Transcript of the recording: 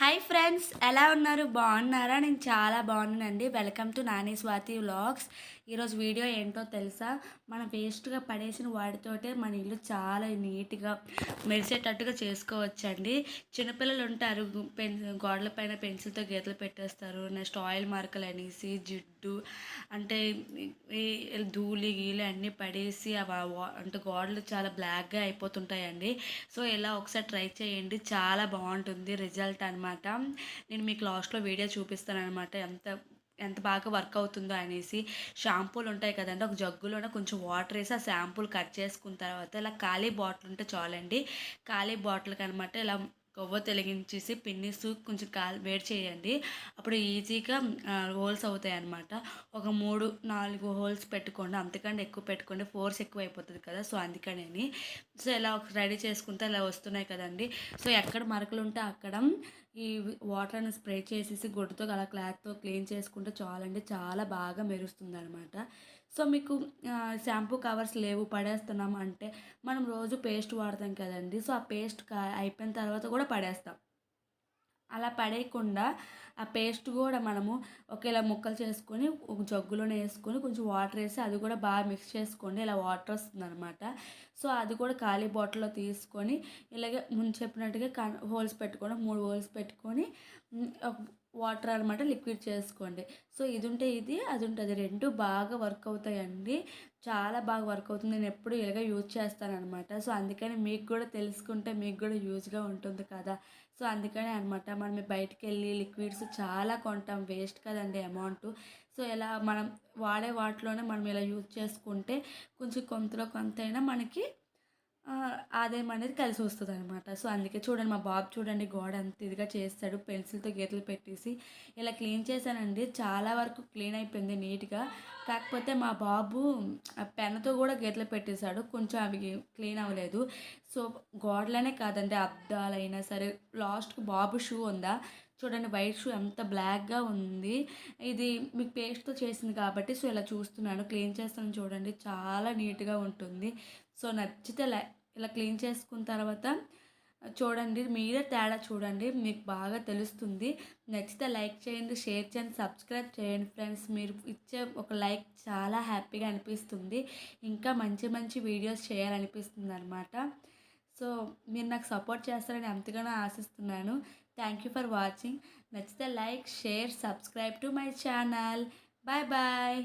Hi friends ఎలా ఉన్నారు? బాగున్నారా? నేను చాలా బాగున్నానండి. Welcome to Nani Swathi vlogs. ఈరోజు వీడియో ఏంటో తెలుసా? మనం వేస్ట్గా పడేసిన వాటితోటే మన ఇల్లు చాలా నీట్గా మెరిసేటట్టుగా చేసుకోవచ్చండి. చిన్నపిల్లలు ఉంటారు పెన్ గోడల పైన పెన్సిల్తో గీతలు పెట్టేస్తారు. నెక్స్ట్ ఆయిల్ మార్కలు అనేసి జిడ్డు అంటే ఈ ధూళి గీలు అన్నీ పడేసి అంటే గోడలు చాలా బ్లాక్గా అయిపోతుంటాయండి. సో ఇలా ఒకసారి ట్రై చేయండి. చాలా బాగుంటుంది. రిజల్ట్ అనమాట నేను మీకు లాస్ట్లో వీడియో చూపిస్తాను అనమాట ఎంత ఎంత బాగా వర్క్ అవుతుందో అనేసి. షాంపూలు ఉంటాయి కదండి ఒక జగ్గులోనే కొంచెం వాటర్ వేసి ఆ షాంపూలు కట్ చేసుకున్న తర్వాత ఇలా ఖాళీ బాటిల్ ఉంటే చాలండి. ఖాళీ బాటిల్కి అనమాట ఇలా కొవ్వ తొలగించేసి పిన్నిస్ కొంచెం కాల్ వేడి చేయండి. అప్పుడు ఈజీగా హోల్స్ అవుతాయి అన్నమాట ఒక మూడు నాలుగు హోల్స్ పెట్టుకోండి. అంతకంటే ఎక్కువ పెట్టుకోండి ఫోర్స్ ఎక్కువ అయిపోతుంది కదా సో అందుకని సో ఇలా ఒక రెడీ చేసుకుంటే ఇలా వస్తున్నాయి కదండి. సో ఎక్కడ మరకలు ఉంటే అక్కడ ఈ వాటర్ని స్ప్రే చేసేసి గుడ్డతో అలా క్లాత్తో క్లీన్ చేసుకుంటే చాలండి. చాలా బాగా మెరుస్తుంది అనమాట సో మీకు షాంపూ కవర్స్ లేవు పడేస్తున్నాం అంటే మనం రోజు పేస్ట్ వాడతాం కదండి. సో ఆ పేస్ట్ అయిపోయిన తర్వాత కూడా కూడా పడేస్తాం. అలా పడేయకుండా ఆ పేస్ట్ కూడా మనము ఒకేలా ముక్కలు చేసుకొని ఒక జగ్గులోనే వేసుకొని కొంచెం వాటర్ వేసి అది కూడా బాగా మిక్స్ చేసుకోండి. ఇలా వాటర్ వస్తుంది అనమాట సో అది కూడా ఖాళీ బాటిల్లో తీసుకొని ఇలాగే ముందు చెప్పినట్టుగా హోల్స్ పెట్టుకొని మూడు హోల్స్ పెట్టుకొని వాటర్ అనమాట లిక్విడ్ చేసుకోండి. సో ఇది ఉంటే ఇది అది ఉంటుంది రెండు బాగా వర్క్ అవుతాయండి. చాలా బాగా వర్క్ అవుతుంది. నేను ఎప్పుడు ఇలాగ యూజ్ చేస్తానమాట సో అందుకని మీకు కూడా తెలుసుకుంటే మీకు కూడా యూజ్గా ఉంటుంది కదా. సో అందుకనే అనమాట మనం బయటికి వెళ్ళి లిక్విడ్స్ చాలా కొంటాం. వేస్ట్ కదండి అమౌంట్. సో ఇలా మనం వాడే వాటిలోనే మనం ఇలా యూజ్ చేసుకుంటే కొంచెం కొంతలో కొంతైనా మనకి ఆదాయం అనేది కలిసి వస్తుంది అనమాట సో అందుకే చూడండి మా బాబు చూడండి గోడ అంత ఇదిగా చేస్తాడు. పెన్సిల్తో గీతలు పెట్టేసి ఇలా క్లీన్ చేశానండి. చాలా వరకు క్లీన్ అయిపోయింది నీట్గా. కాకపోతే మా బాబు పెన్తో కూడా గీతలు పెట్టేశాడు. కొంచెం అవి క్లీన్ అవ్వలేదు. సో గోడలనే కాదండి అద్దాలైనా సరే. లాస్ట్కి బాబు షూ ఉందా? చూడండి వైట్ షూ ఎంత బ్లాక్గా ఉంది. ఇది మీకు పేస్ట్తో చేసింది కాబట్టి సో ఇలా చూస్తున్నాను. క్లీన్ చేస్తాను చూడండి చాలా నీట్గా ఉంటుంది. సో నచ్చితే లై ఇలా క్లీన్ చేసుకున్న తర్వాత చూడండి మీరే తేడా చూడండి మీకు బాగా తెలుస్తుంది. నచ్చితే లైక్ చేయండి షేర్ చేయండి సబ్స్క్రైబ్ చేయండి ఫ్రెండ్స్. మీరు ఇచ్చే ఒక లైక్ చాలా హ్యాపీగా అనిపిస్తుంది. ఇంకా మంచి మంచి వీడియోస్ చేయాలనిపిస్తుంది అనమాట సో మీరు నాకు సపోర్ట్ చేస్తారని ఎంతగానో ఆశిస్తున్నాను. Thank you for watching. నచ్చితే like share subscribe to my channel. Bye bye.